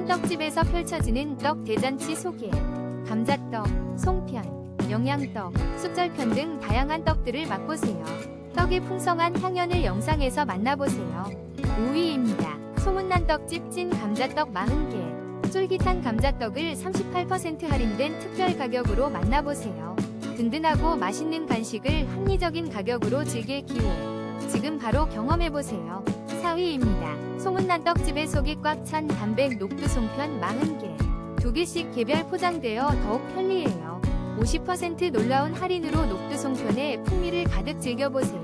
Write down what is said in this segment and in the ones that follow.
소문난 떡집에서 펼쳐지는 떡 대잔치 소개. 감자떡, 송편, 영양떡, 쑥절편 등 다양한 떡들을 맛보세요. 떡의 풍성한 향연을 영상에서 만나보세요. 5위입니다. 소문난 떡집 찐 감자떡 40개. 쫄깃한 감자떡을 38% 할인된 특별 가격으로 만나보세요. 든든하고 맛있는 간식을 합리적인 가격으로 즐길 기회. 지금 바로 경험해보세요. 4위입니다. 소문난 떡집의 속이 꽉찬 담백 녹두 송편 40개. 두 개씩 개별 포장되어 더욱 편리해요. 50% 놀라운 할인으로 녹두 송편의 풍미를 가득 즐겨보세요.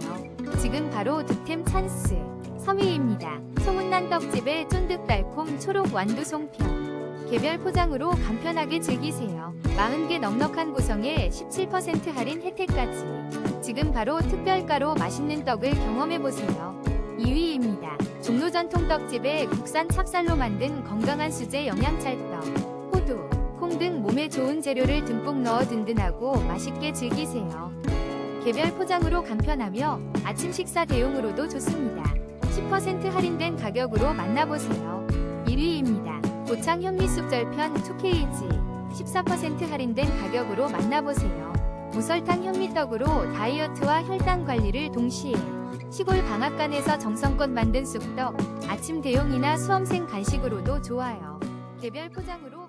지금 바로 득템 찬스. 3위입니다. 소문난 떡집의 쫀득달콤 초록 완두 송편. 개별 포장으로 간편하게 즐기세요. 40개 넉넉한 구성에 17% 할인 혜택까지. 지금 바로 특별가로 맛있는 떡을 경험해보세요. 2위입니다. 종로 전통 떡집의 국산 찹쌀로 만든 건강한 수제 영양찰떡. 호두, 콩 등 몸에 좋은 재료를 듬뿍 넣어 든든하고 맛있게 즐기세요. 개별 포장으로 간편하며 아침 식사 대용으로도 좋습니다. 10% 할인된 가격으로 만나보세요. 1위입니다. 고창 현미쑥 절편 2kg 14% 할인된 가격으로 만나보세요. 무설탕 현미떡으로 다이어트와 혈당 관리를 동시에 시골 방앗간에서 정성껏 만든 쑥떡 아침 대용이나 수험생 간식으로도 좋아요. 개별 포장으로